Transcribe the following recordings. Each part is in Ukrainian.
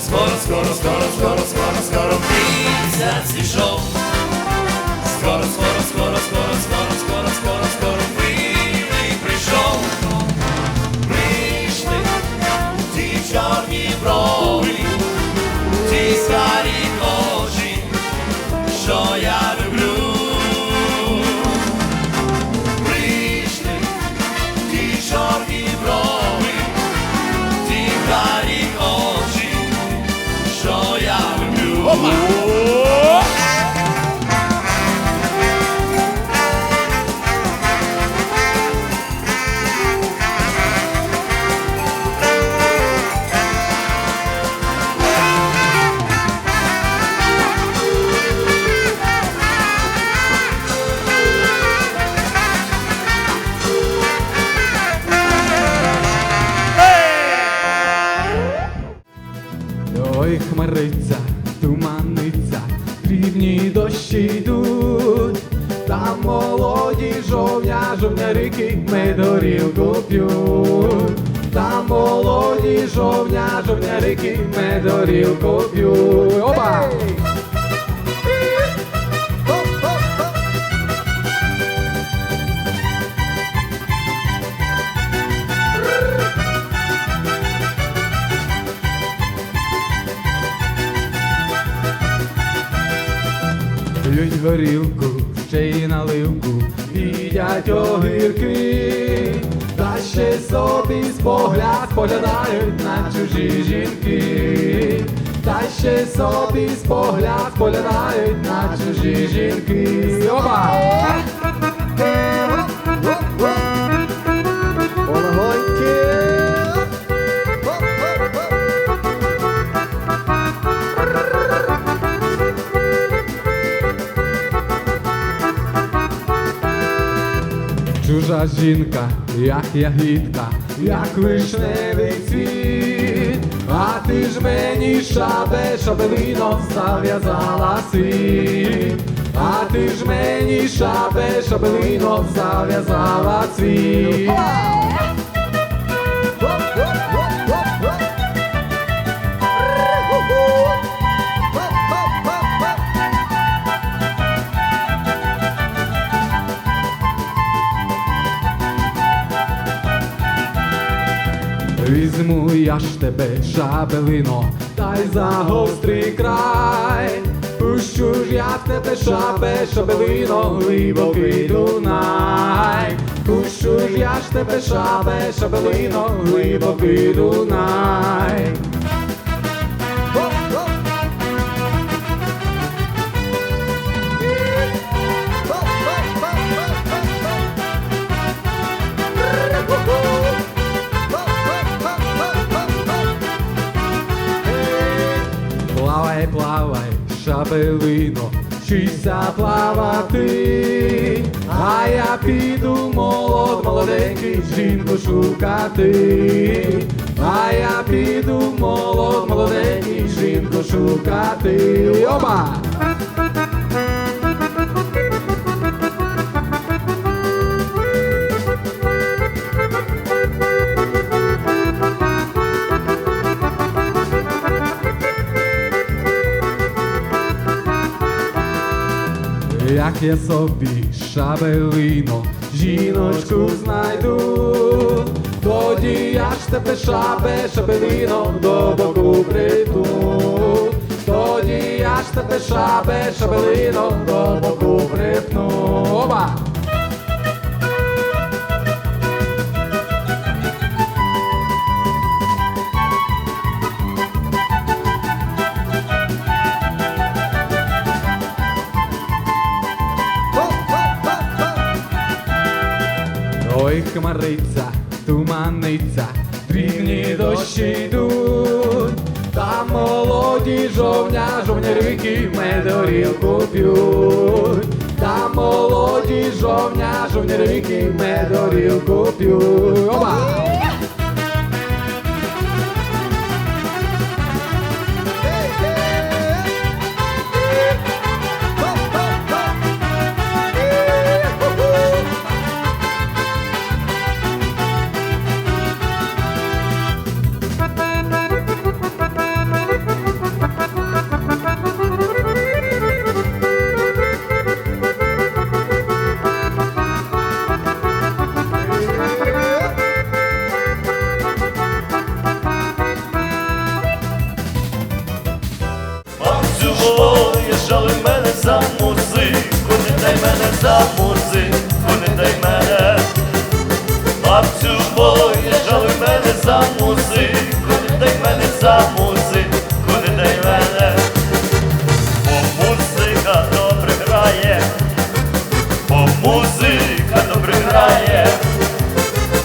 скоро, скоро, скоро, скоро, скоро, скоро. Скоро, скоро, Скоро, молоді жовня, жовнярики медорілку п'ють. Опа! П'ють горілку, ще й наливку, їдять огірки, ще собі з погляд поглядають на чужі жінки, та ще собі з погляд поглядають на чужі жінки. Опа! Чужа жінка, як ягідка, як вишневий цвіт, а ти ж мені шабе, шабелино зав'язала світ, а ти ж мені шабе, шабелино зав'язала світ. Я ж тебе, шабелино, та й за гострий край. Пущу ж я в тебе шабе, шабелино, глибокий Дунай. Пущу ж я ж тебе шабе, шабелино, глибокий Дунай. Шабелино, вчися плавати, а я піду молод, молоденький жінку шукати, а я піду молод, молоденький жінку шукати. Опа! Як я собі шабелино, жіночку знайду, тоді я ж тебе шабе, шабелино до боку прийду, тоді я ж тебе шабе, шабелино до боку припну. Опа! Ой, хмариться, туманиться, дрібні дощі йдуть, там молоді жовня, жовнярики медорілку п'ють, там молоді жовня, жовнярики медорілку п'ють. Музика добре грає,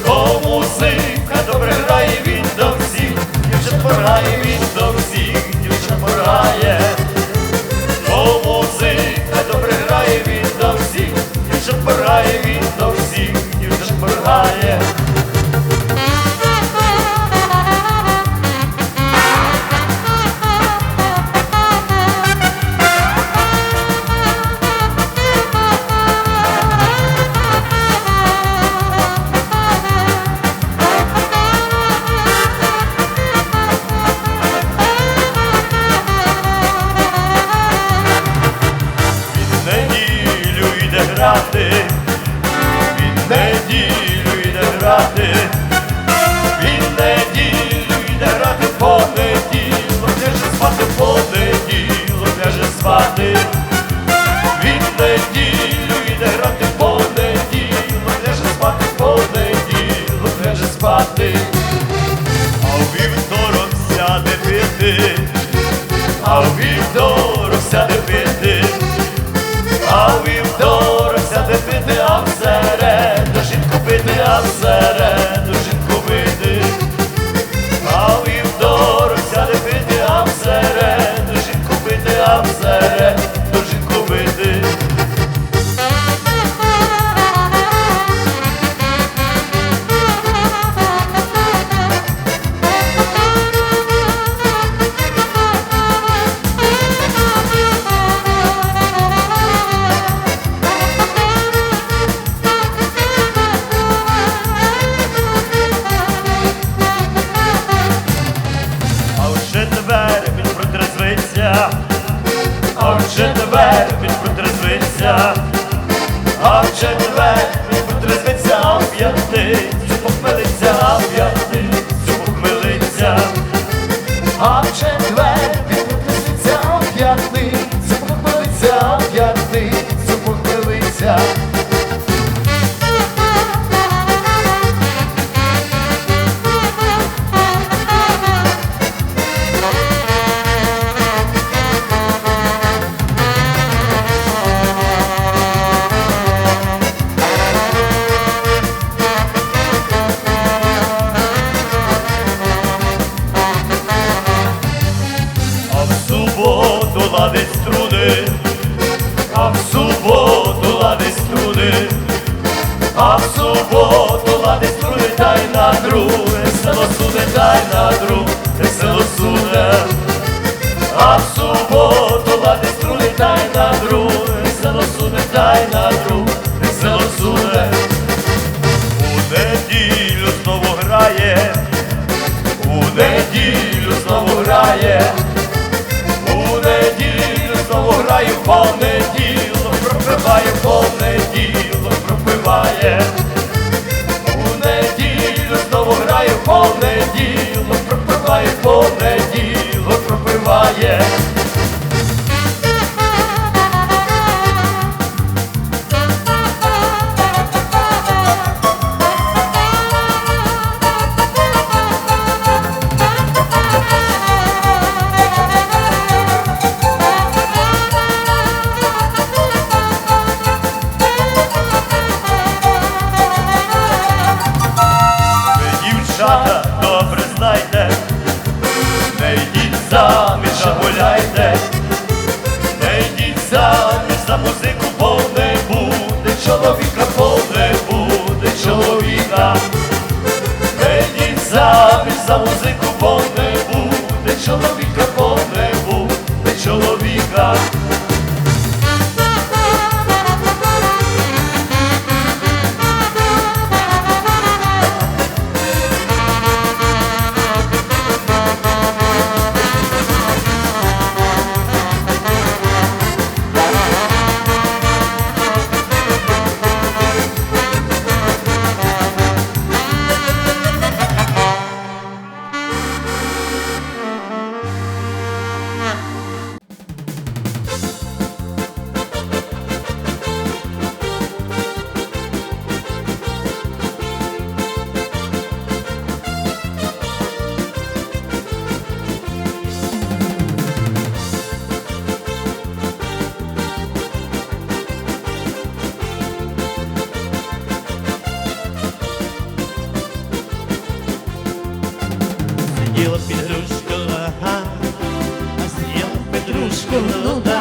то музика добре грає, він до всіх, дівчат порає, він до всіх, дівчат порає, то музика добре грає, він до всіх, дівчат порає, він до всіх, дівчат поргає. razem протрезвиться, а вже тебе він протрезвиться, а вже тебе він протрезвиться, а п'ятницю похмелиться, а п'ятницю похмелиться. А вже четвер ладить струни, та на друге село суне, та й на друге село суне. А в суботу ладить струни, та й на друге село суне, та й на друге село суне. У неділю знову грає, у неділю знову грає. У неділю знову граю, в понеділок пропиває, в понеділок пропиває. Понеділок пропиває, понеділок пропиває. São os Zico Aquela pedrusca lá. Assim é um pedrusco, não dá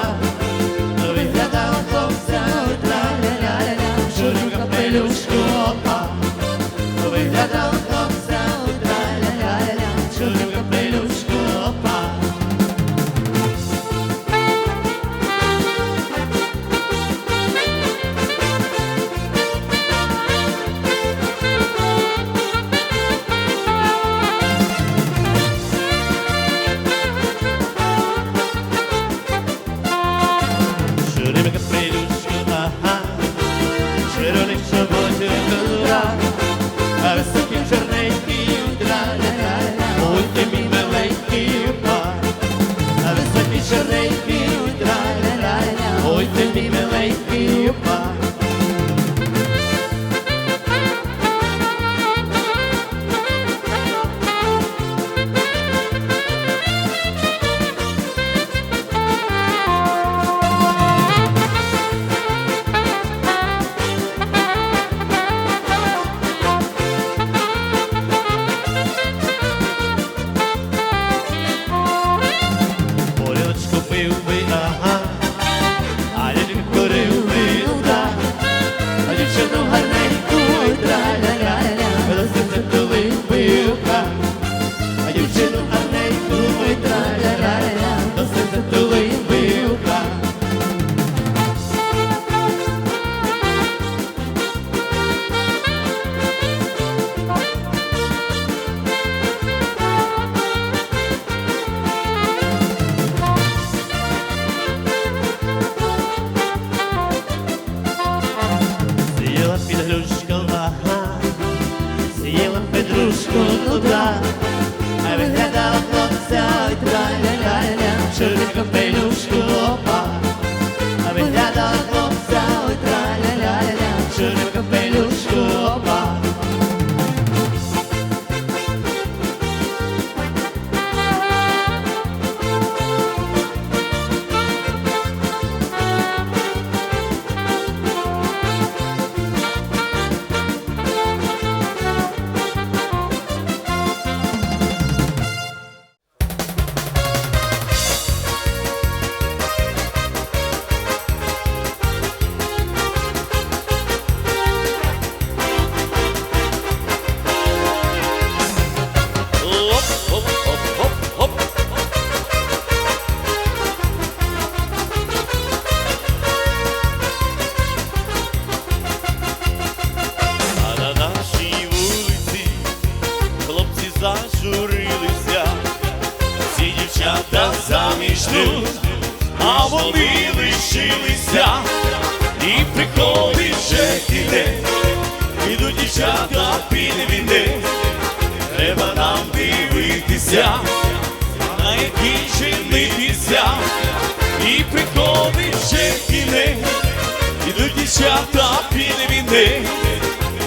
дівчата від війни,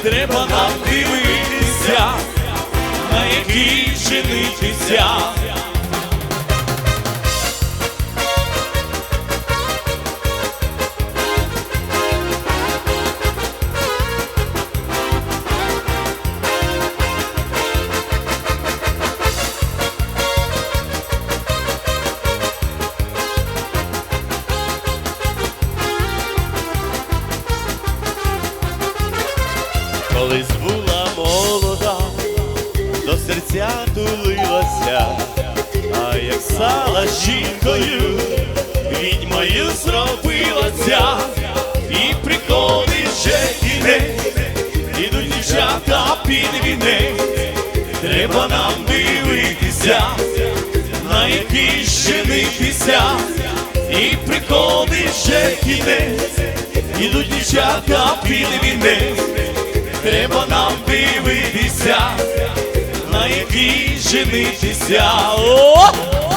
треба нам дивитися, на якій женитися. жінкою, відьмою зробила ця, і приколи ще кінець, ідуть дівчата під вінець, треба нам дивитися, на які женитися, і приколи ще кінець, ідуть дівчата під війни, треба нам дивитися, на які женитися. О!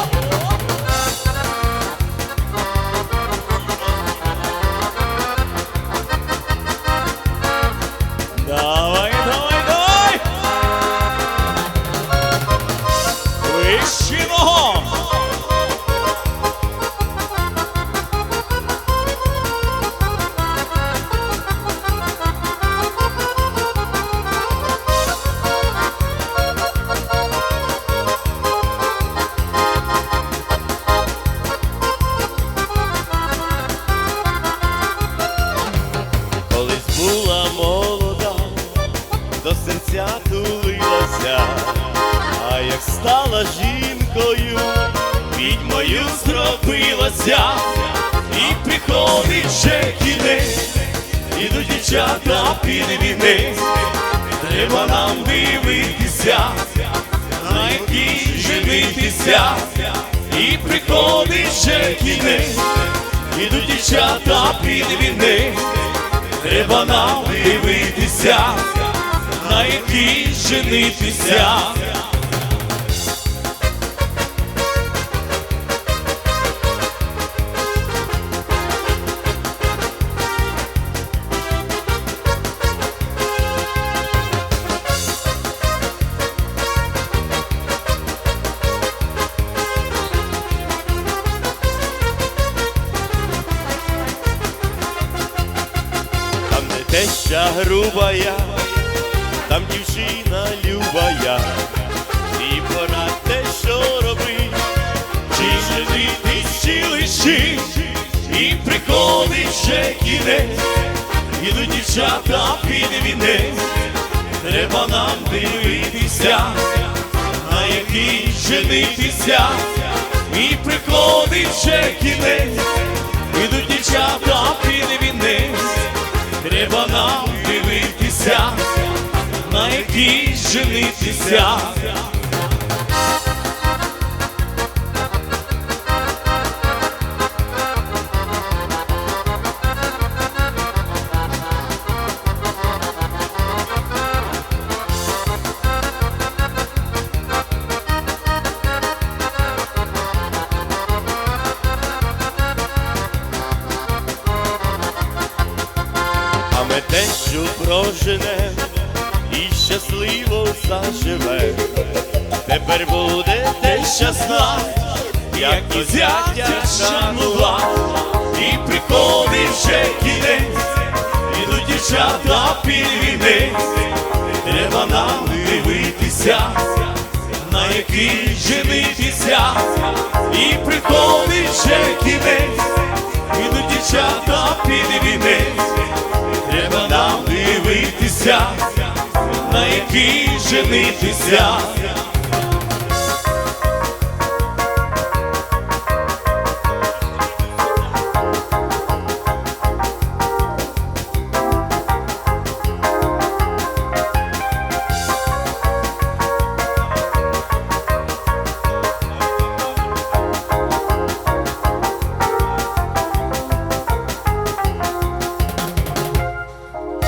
Зробилася, і приходить ще кінець, ідуть дівчата під вінець, треба нам дивитися, на якій женитися, і приходить ще кінець, ідуть дівчата під вінець, треба нам дивитися, на якій женитися. Грубая, там дівчина любая, і пора те, що робить, чи женитись, чи? Лишить, і приходить ще кінець, ідуть дівчата під вінець, треба нам дивитися, на який женитися, і приходить ще кінець, ідуть дівчата під вінець. Треба нам дивитися, на якій женитися. Теща як до зятя шанува, і приходить ще кінець, ідуть дівчата під вінець, треба нам дивитися, на який женитися, і приходить ще кінець, ідуть дівчата під вінець. Треба нам дивитися, на який женитися.